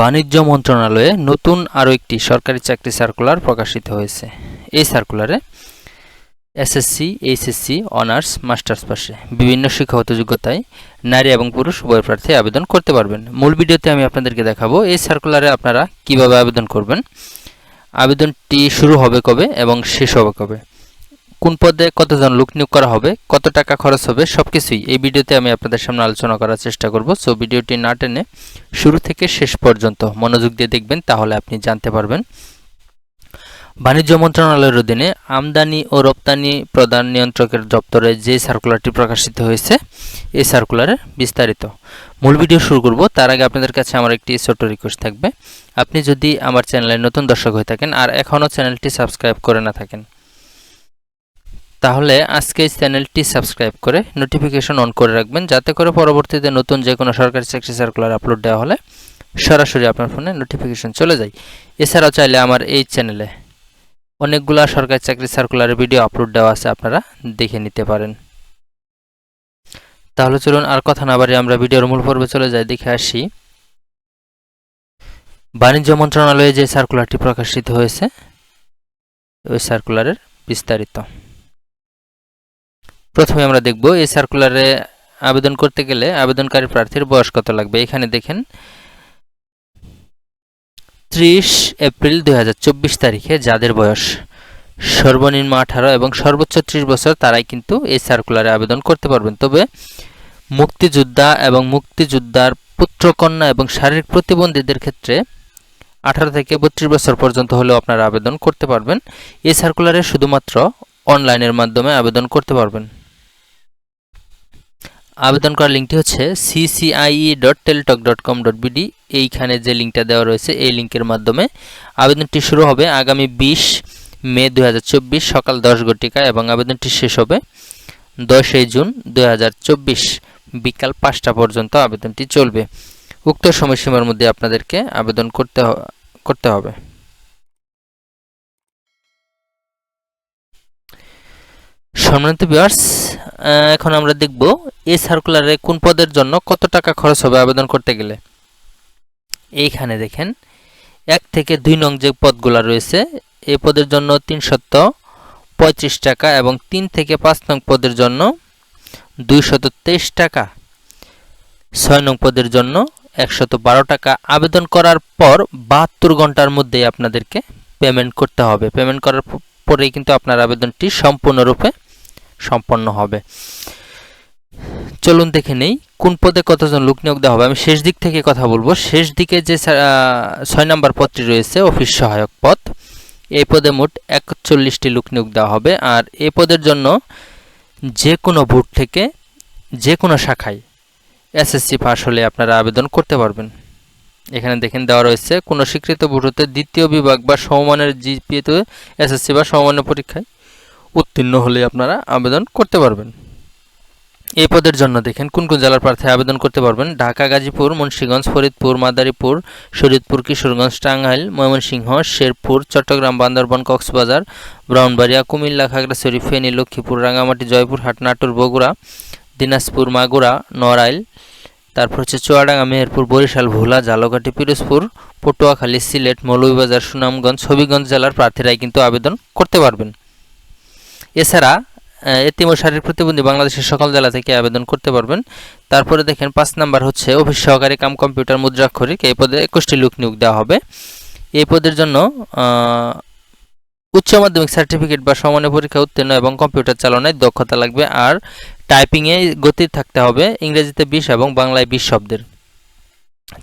বাণিজ্য মন্ত্রণালয়ে নতুন আরও একটি সরকারি চাকরি সার্কুলার প্রকাশিত হয়েছে। এই সার্কুলারে এসএসসি এইচএসসি অনার্স মাস্টার্স পাশে বিভিন্ন শিক্ষাগত যোগ্যতায় নারী এবং পুরুষ উভয় প্রার্থী আবেদন করতে পারবেন। মূল ভিডিওতে আমি আপনাদেরকে দেখাবো এই সার্কুলারে আপনারা কীভাবে আবেদন করবেন। আবেদনটি শুরু হবে কবে এবং শেষ হবে কবে? কোন পদে কতজন লোক নিয়োগ করা হবে, কত টাকা খরচ হবে সব কিছুই এই ভিডিওতে আমি আপনাদের সামনে আলোচনা করার চেষ্টা করব। সো ভিডিওটি না টেনে শুরু থেকে শেষ পর্যন্ত মনোযোগ দিয়ে দেখবেন, তাহলে আপনি জানতে পারবেন। বাণিজ্য মন্ত্রণালয়ের অধীনে আমদানি ও রপ্তানি প্রদান নিয়ন্ত্রকের দপ্তরে যে সার্কুলারটি প্রকাশিত হয়েছে, এই সার্কুলারে বিস্তারিত মূল ভিডিও শুরু করব। তার আগে আপনাদের কাছে আমার একটি ছোট্ট রিকোয়েস্ট থাকবে। আপনি যদি আমার চ্যানেলে নতুন দর্শক হয়ে থাকেন আর এখনও চ্যানেলটি সাবস্ক্রাইব করে না থাকেন তাহলে আজকে এই চ্যানেলটি সাবস্ক্রাইব করে নোটিফিকেশন অন করে রাখবেন, যাতে করে পরবর্তীতে নতুন যে কোনো সরকারি চাকরি সার্কুলার আপলোড দেওয়া হলে সরাসরি আপনার ফোনে নোটিফিকেশন চলে যায়। এছাড়াও চাইলে আমার এই চ্যানেলে অনেকগুলা সরকারি চাকরি সার্কুলারের ভিডিও আপলোড দেওয়া আছে, আপনারা দেখে নিতে পারেন। তাহলে চলুন আর কথা না বাড়ি আমরা ভিডিওর মূল পর্বে চলে যাই, দেখে আসি। বাণিজ্য মন্ত্রণালয়ে যে সার্কুলারটি প্রকাশিত হয়েছে, ওই সার্কুলারের বিস্তারিত। প্রথমে আমরা দেখব এই সার্কুলারে আবেদন করতে গেলে আবেদনকারী প্রার্থীর বয়স কত লাগবে? এখানে দেখেন, ত্রিশ এপ্রিল দুই হাজার চব্বিশ তারিখে যাদের বয়স সর্বনিম্ন আঠারো এবং সর্বোচ্চ ত্রিশ বছর, তারাই কিন্তু এই সার্কুলারে আবেদন করতে পারবেন। তবে মুক্তিযোদ্ধা এবং মুক্তিযোদ্ধার পুত্রকন্যা এবং শারীরিক প্রতিবন্ধীদের ক্ষেত্রে আঠারো থেকে বত্রিশ বছর পর্যন্ত হলেও আপনারা আবেদন করতে পারবেন। এই সার্কুলারে শুধুমাত্র অনলাইনের মাধ্যমে আবেদন করতে পারবেন। আবেদন করার লিঙ্কটি হচ্ছে CCIE dot Teletalk dot com dot BD এইখানে যে লিঙ্কটা দেওয়া রয়েছে, এই লিঙ্কের মাধ্যমে আবেদনটি শুরু হবে আগামী বিশ মে দু হাজার চব্বিশ সকাল দশ ঘটিকা এবং আবেদনটি শেষ হবে দশই জুন দু হাজার চব্বিশ বিকাল পাঁচটা পর্যন্ত আবেদনটি চলবে। উক্ত সময়সীমার মধ্যে আপনাদেরকে আবেদন করতে করতে হবে। সম্মানিত বিয়ার্স এখন আমরা দেখব এই সার্কুলারে কোন পদের জন্য কত টাকা খরচ হবে আবেদন করতে গেলে? এইখানে দেখেন, এক থেকে দুই নং যে পদগুলো রয়েছে, এই পদের জন্য তিনশত পঁয়ত্রিশ টাকা এবং তিন থেকে পাঁচ নং পদের জন্য দুইশত তেইশ টাকা। ছয় নং পদের জন্য একশত বারো টাকা। আবেদন করার পর বাহাত্তর ঘণ্টার মধ্যেই আপনাদেরকে পেমেন্ট করতে হবে। পেমেন্ট করার পরেই কিন্তু আপনার আবেদনটি সম্পূর্ণরূপে সম্পন্ন হবে। চলুন দেখে নেই, কোন পদে কতজন লোক নিয়োগ দেওয়া হবে। আমি শেষ দিক থেকে কথা বলব। শেষ দিকে যে ছয় নম্বর পদটি রয়েছে, অফিস সহায়ক পদ। এই পদে মোট একচল্লিশটি লোক নিয়োগ দেওয়া হবে। আর এই পদের জন্য যে কোনো ভোট থেকে যে কোনো শাখায় এসএসসি পাশ হলে আপনারা আবেদন করতে পারবেন। এখানে দেখেন দেওয়া রয়েছে, কোনো স্বীকৃত ভোট হতে দ্বিতীয় বিভাগ বা সমমানের জিপিএতে এসএসসি বা সমমানের পরীক্ষায় উত্তীর্ণ হলে আপনারা আবেদন করতে পারবেন। এই পদের জন্য দেখেন, কোন কোন জেলার প্রার্থী আবেদন করতে পারবেন? ঢাকা, গাজীপুর, মুন্সীগঞ্জ, ফরিদপুর, মাদারীপুর শরীদপুর কিশোরগঞ্জ, টাঙ্গাইল, ময়মনসিংহ, শেরপুর, চট্টগ্রাম, বান্দরবান, কক্সবাজার ব্রাউনবাড়িয়া কুমিল্লা, খাগড়াছড়ি, ফেনী, লক্ষ্মীপুর রাঙামাটি জয়পুরহাট, নাটোর, বগুড়া, দিনাজপুর, মাগুরা, নড়াইল, তারপর হচ্ছে চুয়াডাঙ্গা, মেহেরপুর, বরিশাল, ভোলা ঝালকাঠি পিরোজপুর, পটুয়াখালী, সিলেট, মৌলভীবাজার, সুনামগঞ্জ, হবিগঞ্জ জেলার প্রার্থীরাই কিন্তু আবেদন করতে পারবেন। এছাড়া এতিম ও শারীরিক প্রতিবন্ধী বাংলাদেশের সকল জেলা থেকে আবেদন করতে পারবেন। তারপরে দেখেন, পাঁচ নাম্বার হচ্ছে অফিস সহকারী কাম কম্পিউটার মুদ্রাক্ষরিক। এই পদে একুশটি লোক নিয়োগ দেওয়া হবে। এই পদের জন্য উচ্চ মাধ্যমিক সার্টিফিকেট বা সমানের পরীক্ষা উত্তীর্ণ এবং কম্পিউটার চালনায় দক্ষতা লাগবে আর টাইপিংয়ে গতি থাকতে হবে ইংরেজিতে বিশ এবং বাংলায় বিশ শব্দের।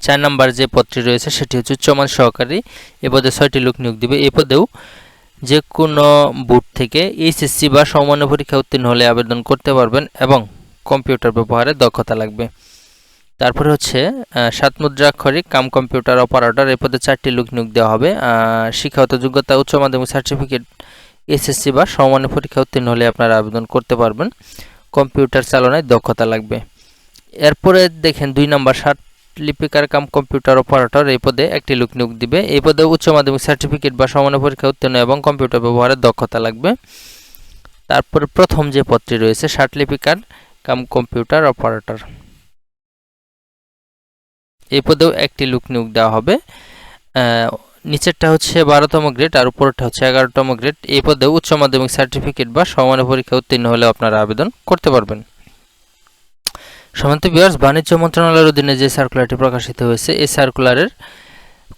চার নাম্বার যে পদটি রয়েছে, সেটি হচ্ছে উচ্চমান সহকারী। এ পদে ছয়টি লোক নিয়োগ দিবে। এ পদেও যে কোনো বুট থেকে এইচএসসি বা সমমান্য পরীক্ষা উত্তীর্ণ হলে আবেদন করতে পারবেন এবং কম্পিউটার ব্যবহারে দক্ষতা লাগবে। তারপরে হচ্ছে সাত মুদ্রাক্ষরিক কাম কম্পিউটার অপারেটর এ পদে চারটি লোক নিয়োগ দেওয়া হবে। শিক্ষাগত যোগ্যতা, উচ্চ মাধ্যমিক সার্টিফিকেট এসএসসি বা সমমান্য পরীক্ষা উত্তীর্ণ হলে আপনারা আবেদন করতে পারবেন। কম্পিউটার চালনায় দক্ষতা লাগবে। এরপরে দেখেন দুই নম্বর ষাট লিপিকার কাম কম্পিউটার অপারেটর এই পদে একটি লোক নিয়োগ দিবে। এই পদে উচ্চ মাধ্যমিক সার্টিফিকেট বা সমান্য পরীক্ষা উত্তীর্ণ এবং কম্পিউটার ব্যবহারের দক্ষতা লাগবে। তারপর প্রথম যে পদটি রয়েছে, ষাট লিপিকার কাম কম্পিউটার অপারেটর। এই পদেও একটি লোক নিয়োগ দেওয়া হবে। নিচেরটা হচ্ছে বারোতম গ্রেড আর উপরেরটা হচ্ছে এগারোতম গ্রেড। এই পদে উচ্চ মাধ্যমিক সার্টিফিকেট বা সমানের পরীক্ষা উত্তীর্ণ হলে আপনারা আবেদন করতে পারবেন। সমান্ত বিয়ার্স বাণিজ্য মন্ত্রণালয়ের অধীনে যে সার্কুলারটি প্রকাশিত হয়েছে, এই সার্কুলারের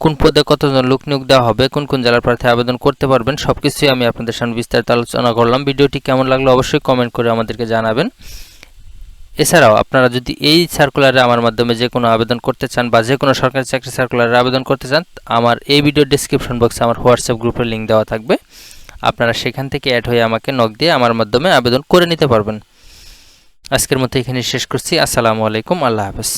কোন পদে কতজন লোক নিয়োগ দেওয়া হবে, কোন কোন জেলার প্রার্থী আবেদন করতে পারবেন সব কিছুই আমি আপনাদের সামনে বিস্তারিত আলোচনা করলাম। ভিডিওটি কেমন লাগল অবশ্যই কমেন্ট করে আমাদেরকে জানাবেন। এছাড়াও আপনারা যদি এই সার্কুলারে আমার মাধ্যমে যে কোনো আবেদন করতে চান বা যে কোনো সরকারি চাকরি সার্কুলারে আবেদন করতে চান, আমার এই ভিডিও ডিসক্রিপশন বক্সে আমার হোয়াটসঅ্যাপ গ্রুপের লিঙ্ক দেওয়া থাকবে। আপনারা সেখান থেকে অ্যাড হয়ে আমাকে নক দিয়ে আমার মাধ্যমে আবেদন করে নিতে পারবেন। আজকের মতো এখানে শেষ করছি। আসসালামু আলাইকুম। আল্লাহ হাফেজ।